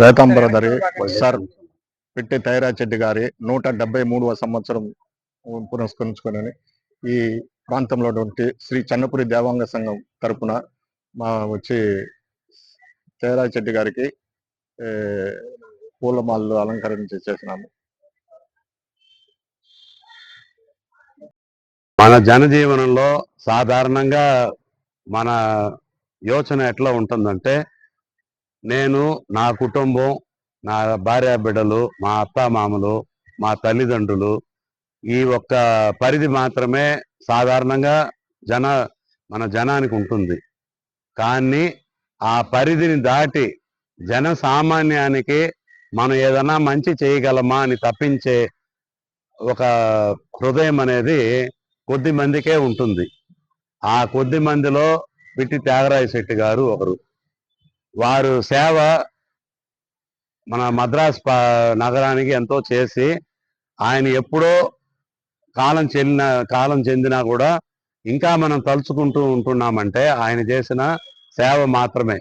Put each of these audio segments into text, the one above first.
శ్వేతాంబరధరి sir పిట్టి తైరాచెడ్డి గారి నూట డెబ్బై మూడవ సంవత్సరం పురస్కరించుకొని ఈ ప్రాంతంలో శ్రీ చన్నపురి దేవాంగ సంఘం తరపున మా వచ్చి తైరాచెడ్డి గారికి పూలమాలలు అలంకరించి చేసినాము. మన జనజీవనంలో సాధారణంగా మన యోచన ఎట్లా ఉంటుందంటే నేను నా కుటుంబం నా భార్య బిడ్డలు మా అత్తామామలు మా తల్లిదండ్రులు ఈ ఒక్క పరిధి మాత్రమే సాధారణంగా జన మన జనానికి ఉంటుంది. కానీ ఆ పరిధిని దాటి జన సామాన్యానికి మనం ఏదైనా మంచి చేయగలమా అని తప్పించే ఒక హృదయం అనేది కొద్ది మందికే ఉంటుంది. ఆ కొద్ది మందిలో పిట్టి త్యాగరాయ శెట్టి గారు ఒకరు. వారు సేవ మన మద్రాస్ నగరానికి ఎంతో చేసి ఆయన ఎప్పుడో కాలం చెందిన కాలం చెందినా కూడా ఇంకా మనం తలుచుకుంటూ ఉంటున్నామంటే ఆయన చేసిన సేవ మాత్రమే.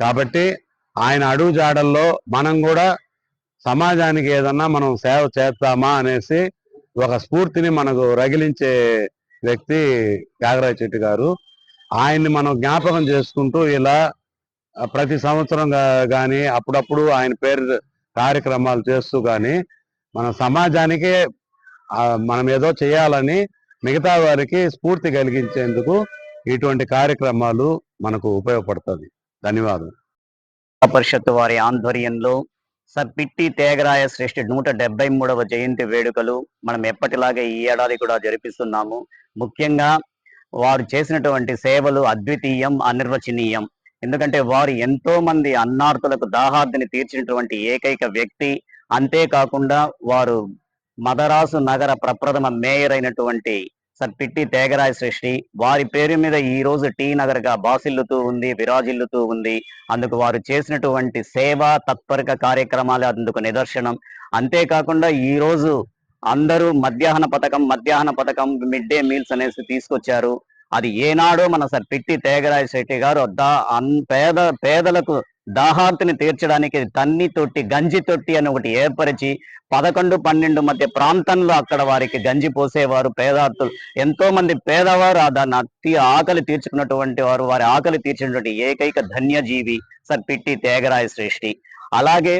కాబట్టి ఆయన అడుగు జాడల్లో మనం కూడా సమాజానికి ఏదన్నా మనం సేవ చేస్తామా అనేసి ఒక స్ఫూర్తిని మనకు రగిలించే వ్యక్తి త్యాగరాయ చెట్టు గారు. ఆయన్ని మనం జ్ఞాపకం చేసుకుంటూ ఇలా ప్రతి సంవత్సరం కానీ అప్పుడప్పుడు ఆయన పేరు కార్యక్రమాలు చేస్తూ కానీ మన సమాజానికి మనం ఏదో చేయాలని మిగతా వారికి స్ఫూర్తి కలిగించేందుకు ఇటువంటి కార్యక్రమాలు మనకు ఉపయోగపడుతుంది. ధన్యవాదాలు పరిషత్ వారి ఆధ్వర్యంలో సర్ పిట్టి తేగరాయ శ్రేష్ఠ నూట డెబ్బై మూడవ జయంతి వేడుకలు మనం ఎప్పటిలాగే ఈ ఏడాది కూడా జరిపిస్తున్నాము. ముఖ్యంగా వారు చేసినటువంటి సేవలు అద్వితీయం అనిర్వచనీయం. ఎందుకంటే వారు ఎంతో మంది అన్నార్థులకు దాహార్తిని తీర్చినటువంటి ఏకైక వ్యక్తి. అంతేకాకుండా వారు మదరాసు నగర ప్రప్రథమ మేయర్ అయినటువంటి సర్ పిట్టి తేగరాయ సృష్టి. వారి పేరు మీద ఈ రోజు టీ నగర్గా బాసిల్లుతూ ఉంది విరాజిల్లుతూ ఉంది. అందుకు వారు చేసినటువంటి సేవా తత్పరక కార్యక్రమాలు అందుకు నిదర్శనం. అంతేకాకుండా ఈ రోజు అందరూ మధ్యాహ్న పథకం మధ్యాహ్న పథకం మిడ్ డే మీల్స్ అనేసి తీసుకొచ్చారు. అది ఏనాడో మన సార్ పిట్టి తేగరాయ శెట్టి గారు దా అన్ పేద పేదలకు దాహార్తిని తీర్చడానికి తన్ని తొట్టి గంజి తొట్టి అని ఒకటి ఏర్పరిచి పదకొండు పన్నెండు మధ్య ప్రాంతంలో అక్కడ వారికి గంజి పోసేవారు. పేదార్థులు ఎంతో మంది పేదవారు దాన్ని అతి ఆకలి తీర్చుకున్నటువంటి వారు వారి ఆకలి తీర్చినటువంటి ఏకైక ధన్యజీవి సర్ పిట్టి తేగరాయ శ్రేష్ఠి. అలాగే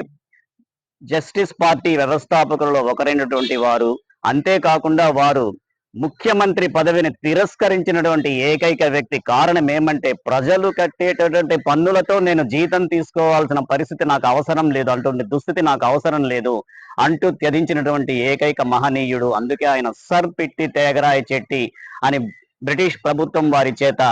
జస్టిస్ పార్టీ వ్యవస్థాపకులలో ఒకరైనటువంటి వారు అంతేకాకుండా వారు ముఖ్యమంత్రి పదవిని తిరస్కరించినటువంటి ఏకైక వ్యక్తి కారణం ఏమంటే ప్రజలు కట్టేటటువంటి పన్నులతో నేను జీతం తీసుకోవాల్సిన పరిస్థితి నాకు అవసరం లేదు అటువంటి దుస్థితి నాకు అవసరం లేదు అంటూ త్యజించినటువంటి ఏకైక మహనీయుడు. అందుకే ఆయన సర్ పిట్టి తేగరాయ చెట్టి అని బ్రిటిష్ ప్రభుత్వం వారి చేత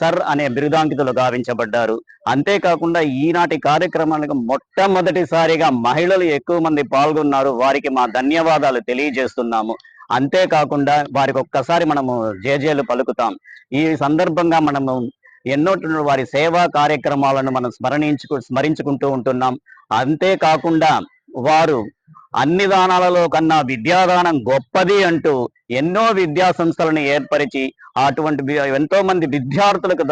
సర్ అనే బిరుదాంకితులు గావించబడ్డారు. అంతేకాకుండా ఈనాటి కార్యక్రమాలకు మొట్టమొదటిసారిగా మహిళలు ఎక్కువ మంది పాల్గొన్నారు. వారికి మా ధన్యవాదాలు తెలియజేస్తున్నాము. అంతేకాకుండా వారికి ఒక్కసారి మనము జేజేలు పలుకుతాం. ఈ సందర్భంగా మనము ఎన్నో వారి సేవా కార్యక్రమాలను మనం స్మరణించుకు స్మరించుకుంటూ ఉంటున్నాం. అంతేకాకుండా వారు అన్ని దానాలలో కన్నా విద్యాదానం గొప్పది అంటూ ఎన్నో విద్యా సంస్థలను ఏర్పరిచి అటువంటి ఎంతో మంది విద్యార్థులకు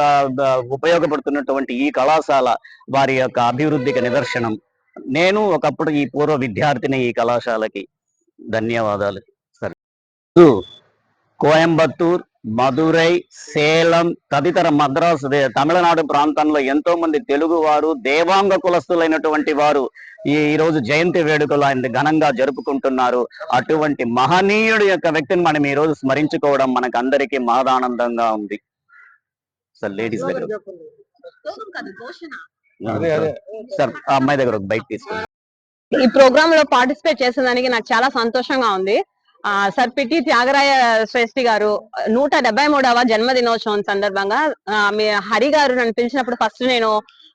ఉపయోగపడుతున్నటువంటి ఈ కళాశాల వారి యొక్క అభివృద్ధికి నిదర్శనం. నేను ఒకప్పుడు ఈ పూర్వ విద్యార్థిని ఈ కళాశాలకి. ధన్యవాదాలు. కోయంబత్తూర్ మదురై సేలం తదితర మద్రాసు తమిళనాడు ప్రాంతంలో ఎంతో మంది తెలుగు వారు దేవాంగ కులస్తులైనటువంటి వారు ఈ రోజు జయంతి వేడుకలు ఆయన ఘనంగా జరుపుకుంటున్నారు. అటువంటి మహనీయుడు యొక్క వ్యక్తిని మనం ఈ రోజు స్మరించుకోవడం మనకు అందరికీ మహదానందంగా ఉంది. సార్ లేడీస్ దగ్గర సార్ ఆ అమ్మాయి దగ్గర ఒక బైక్ తీసుకోండి. ఈ ప్రోగ్రామ్లో పార్టిసిపేట్ చేసేదానికి నాకు చాలా సంతోషంగా ఉంది. ఆ సర్ పిటి త్యాగరాయ శ్రేష్ఠి గారు నూట డెబ్బై మూడవ జన్మదినోత్సవం సందర్భంగా మీ హరి గారు నన్ను పిలిచినప్పుడు ఫస్ట్ నేను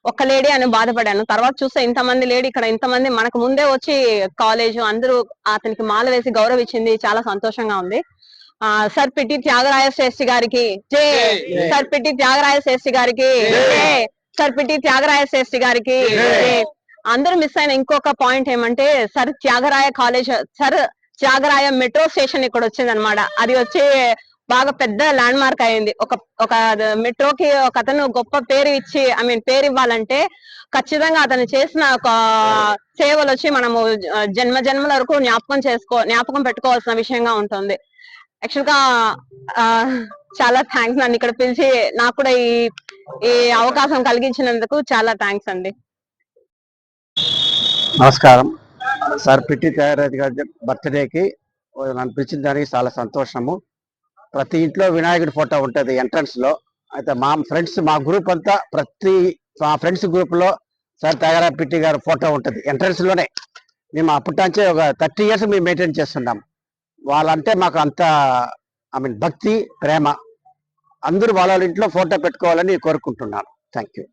ఒక్క లేడీ అని బాధపడాను తర్వాత చూస్తే ఇంతమంది లేడీ ఇక్కడ ఇంతమంది మనకు ముందే వచ్చి కాలేజ్ అందరూ అతనికి మాల వేసి గౌరవించింది చాలా సంతోషంగా ఉంది. ఆ సర్ పిటి త్యాగరాయ శ్రేష్ఠి గారికి జై! సర్ పిటి త్యాగరాయ శ్రేష్ఠి గారికి జై! సర్ పిటి త్యాగరాయ శ్రేష్ఠి గారికి జై! అందరూ మిస్ అయిన ఇంకొక పాయింట్ ఏమంటే Sir Thyagaraya College Sir Thyagaraya metro station ఇక్కడ వచ్చింది అనమాట అది వచ్చి బాగా పెద్ద ల్యాండ్ మార్క్ అయింది. ఒక ఒక మెట్రోకి ఒక అతను గొప్ప పేరు ఇచ్చి ఐ మీన్ పేరు ఇవ్వాలంటే ఖచ్చితంగా అతను చేసిన ఒక సేవలు వచ్చి మనము జన్మ జన్మల వరకు జ్ఞాపకం చేసుకో జ్ఞాపకం పెట్టుకోవాల్సిన విషయంగా ఉంటుంది. యాక్చువల్గా చాలా థ్యాంక్స్ నన్ను ఇక్కడ పిలిచి నాకు కూడా ఈ ఈ అవకాశం కలిగించినందుకు చాలా థ్యాంక్స్ అండి. నమస్కారం. సార్ పిట్టి తయారీ గారి బర్త్డేకి నన్ను పిలిచిన దానికి చాలా సంతోషము. ప్రతి ఇంట్లో వినాయకుడి ఫోటో ఉంటుంది ఎంట్రన్స్లో. అయితే మా ఫ్రెండ్స్ మా గ్రూప్ అంతా ప్రతి మా ఫ్రెండ్స్ గ్రూప్లో సార్ తయారా పిట్టి గారి ఫోటో ఉంటుంది. ఎంట్రన్స్లోనే మేము అప్పటించే ఒక థర్టీ ఇయర్స్ మేము మెయింటైన్ చేస్తున్నాం. వాళ్ళంటే మాకు అంత ఐ మీన్ భక్తి ప్రేమ. అందరూ వాళ్ళ వాళ్ళ ఇంట్లో ఫోటో పెట్టుకోవాలని కోరుకుంటున్నాను. Thank you